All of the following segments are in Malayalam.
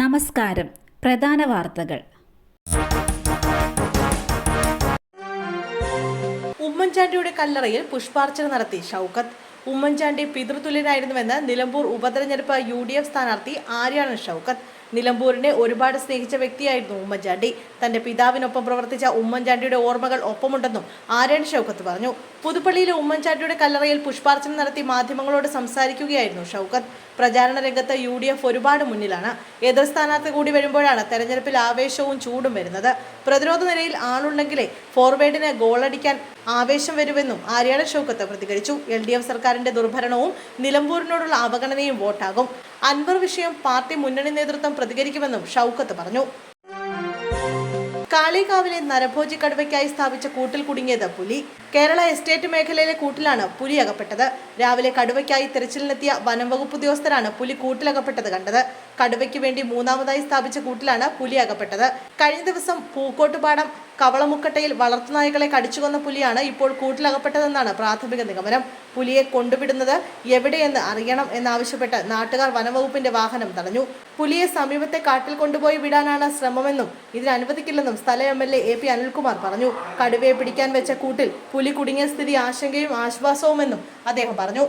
നമസ്കാരം. പ്രധാന വാർത്തകൾ. ഉമ്മൻചാണ്ടിയുടെ കല്ലറയിൽ പുഷ്പാർച്ചന നടത്തി ഷൗക്കത്ത്. ഉമ്മൻചാണ്ടി പിതൃതുല്യനായിരുന്നുവെന്ന് നിലമ്പൂർ ഉപതെരഞ്ഞെടുപ്പ് യു ഡി എഫ് സ്ഥാനാർത്ഥി ആര്യാണൻ ഷൗക്കത്ത്. നിലമ്പൂരിനെ ഒരുപാട് സ്നേഹിച്ച വ്യക്തിയായിരുന്നു ഉമ്മൻചാണ്ടി. തന്റെ പിതാവിനൊപ്പം പ്രവർത്തിച്ച ഉമ്മൻചാണ്ടിയുടെ ഓർമ്മകൾ ഒപ്പമുണ്ടെന്നും ആര്യൻ ഷൗക്കത്ത് പറഞ്ഞു. പുതുപ്പള്ളിയിലെ ഉമ്മൻചാണ്ടിയുടെ കല്ലറയിൽ പുഷ്പാർച്ചന നടത്തി മാധ്യമങ്ങളോട് സംസാരിക്കുകയായിരുന്നു ഷൗക്കത്ത്. പ്രചാരണ രംഗത്ത് യു ഡി എഫ് ഒരുപാട് മുന്നിലാണ്. എതിർ സ്ഥാനാർത്ഥി കൂടി വരുമ്പോഴാണ് തെരഞ്ഞെടുപ്പിൽ ആവേശവും ചൂടും വരുന്നത്. പ്രതിരോധ നിരയിൽ ആളുണ്ടെങ്കിലേ ഫോർവേഡിന് ഗോളടിക്കാൻ ആവേശം വരുമെന്നും ആര്യാട ഷൗക്കത്ത് പ്രതികരിച്ചു. എൽ ഡി എഫ് സർക്കാരിന്റെ ദുർഭരണവും നിലമ്പൂരിനോടുള്ള അവഗണനയും വോട്ടാകും. അൻവർ വിഷയം പാർട്ടി മുന്നണി നേതൃത്വം പ്രതികരിക്കുമെന്നും ഷൗക്കത്ത് പറഞ്ഞു. കാളികാവിലെ നരഭോജി കടുവയ്ക്കായി സ്ഥാപിച്ച കൂട്ടിൽ കുടുങ്ങിയത് പുലി. കേരള എസ്റ്റേറ്റ് മേഖലയിലെ കൂട്ടിലാണ് പുലി അകപ്പെട്ടത്. രാവിലെ കടുവയ്ക്കായി തിരച്ചിലിനെത്തിയ വനം വകുപ്പ് ഉദ്യോഗസ്ഥരാണ് പുലി കൂട്ടിലകപ്പെട്ടത് കണ്ടത്. കടുവയ്ക്ക് വേണ്ടി മൂന്നാമതായി സ്ഥാപിച്ച കൂട്ടിലാണ് പുലി അകപ്പെട്ടത്. കഴിഞ്ഞ ദിവസം പൂക്കോട്ടുപാടം കവളമുക്കട്ടയിൽ വളർത്തുനായകളെ കടിച്ചുകൊന്ന പുലിയാണ് ഇപ്പോൾ കൂട്ടിലകപ്പെട്ടതെന്നാണ് പ്രാഥമിക നിഗമനം. പുലിയെ കൊണ്ടുവിടുന്നത് എവിടെയെന്ന് അറിയണം എന്നാവശ്യപ്പെട്ട് നാട്ടുകാർ വനവകുപ്പിന്റെ വാഹനം തടഞ്ഞു. പുലിയെ സമീപത്തെ കാട്ടിൽ കൊണ്ടുപോയി വിടാനാണ് ശ്രമമെന്നും ഇതിനനുവദിക്കില്ലെന്നും സ്ഥല M L A A P Anilkumar പറഞ്ഞു. കടുവയെ പിടിക്കാൻ വെച്ച കൂട്ടിൽ പുലി കുടുങ്ങിയ സ്ഥിതി ആശങ്കയും ആശ്വാസവുമെന്നും അദ്ദേഹം പറഞ്ഞു.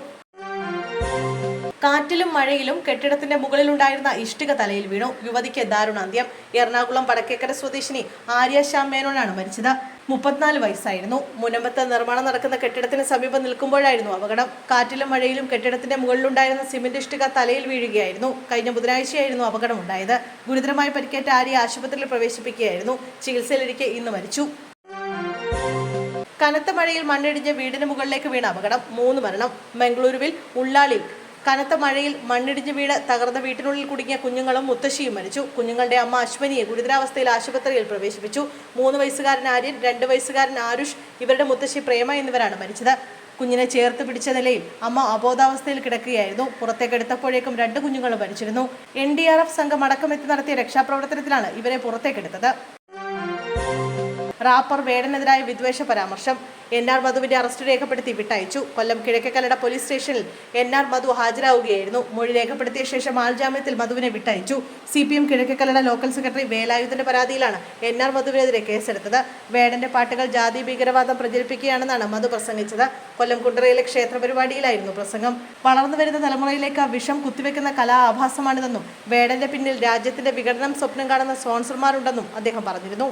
കാറ്റിലും മഴയിലും കെട്ടിടത്തിന്റെ മുകളിലുണ്ടായിരുന്ന ഇഷ്ടിക തലയിൽ വീണു. യുവതിക്ക് ദാരുണാന്ത്യം. എറണാകുളം വടക്കേക്കര സ്വദേശിനി ആര്യ ശ്യാം മേനോനാണ് മരിച്ചത്. മുപ്പത്തിനാല് വയസ്സായിരുന്നു. മുനമ്പത്ത് നിർമ്മാണം നടക്കുന്ന കെട്ടിടത്തിന് സമീപം നിൽക്കുമ്പോഴായിരുന്നു അപകടം. കാറ്റിലും മഴയിലും കെട്ടിടത്തിന്റെ മുകളിലുണ്ടായിരുന്ന സിമന്റ് ഇഷ്ടിക തലയിൽ വീഴുകയായിരുന്നു. കഴിഞ്ഞ ബുധനാഴ്ചയായിരുന്നു അപകടമുണ്ടായത്. ഗുരുതരമായി പരിക്കേറ്റ ആര്യ ആശുപത്രിയിൽ പ്രവേശിപ്പിക്കുകയായിരുന്നു. ചികിത്സയിലിരിക്കെ ഇന്ന് മരിച്ചു. കനത്ത മഴയിൽ മണ്ണിടിഞ്ഞ് വീടിന് മുകളിലേക്ക് വീണ അപകടം. മൂന്ന് മരണം. മംഗളൂരുവിൽ ഉള്ളാളിൽ കനത്ത മഴയിൽ മണ്ണിടിഞ്ഞ് വീട് തകർന്ന വീട്ടിനുള്ളിൽ കുടുങ്ങിയ കുഞ്ഞുങ്ങളും മുത്തശ്ശിയും മരിച്ചു. കുഞ്ഞുങ്ങളുടെ അമ്മ അശ്വനിയെ ഗുരുതരാവസ്ഥയിൽ ആശുപത്രിയിൽ പ്രവേശിപ്പിച്ചു. മൂന്ന് വയസ്സുകാരൻ ആര്യൻ രണ്ട് വയസ്സുകാരൻ ആരുഷ് ഇവരുടെ മുത്തശ്ശി പ്രേമ എന്നിവരാണ് മരിച്ചത്. കുഞ്ഞിനെ ചേർത്ത് പിടിച്ച നിലയിൽ അമ്മ അബോധാവസ്ഥയിൽ കിടക്കുകയായിരുന്നു. പുറത്തേക്ക് എടുത്തപ്പോഴേക്കും രണ്ട് കുഞ്ഞുങ്ങളും മരിച്ചിരുന്നു. എൻ ഡി ആർ എഫ് സംഘം അടക്കമെത്തി നടത്തിയ രക്ഷാപ്രവർത്തനത്തിലാണ് ഇവരെ പുറത്തേക്കെടുത്തത് റാപ്പർ വേടനെതിരായ വിദ്വേഷ പരാമർശം. എൻ ആർ മധുവിന്റെ അറസ്റ്റ് രേഖപ്പെടുത്തി വിട്ടയച്ചു. കൊല്ലം കിഴക്കേക്കല്ലട പോലീസ് സ്റ്റേഷനിൽ എൻ ആർ മധു ഹാജരാകുകയായിരുന്നു മൊഴി രേഖപ്പെടുത്തിയ ശേഷം ആൾജാമ്യത്തിൽ മധുവിനെ വിട്ടയച്ചു. C P M Kizhakkekallada local secretary വേലായുധന്റെ പരാതിയിലാണ് എൻ ആർ മധുവിനെതിരെ കേസെടുത്തത്. വേടന്റെ പാട്ടുകൾ ജാതി ഭീകരവാദം പ്രചരിപ്പിക്കുകയാണെന്നാണ് മധു പ്രസംഗിച്ചത്. കൊല്ലം കുണ്ടറയിലെ ക്ഷേത്ര പരിപാടിയിലായിരുന്നു പ്രസംഗം. വളർന്നു വരുന്ന തലമുറയിലേക്ക് വിഷം കുത്തിവെക്കുന്ന കലാ ആഭാസമാണിതെന്നും വേടന്റെ പിന്നിൽ രാജ്യത്തിന്റെ വിഘടനം സ്വപ്നം കാണുന്ന സ്പോൺസർമാരുണ്ടെന്നും അദ്ദേഹം പറഞ്ഞിരുന്നു.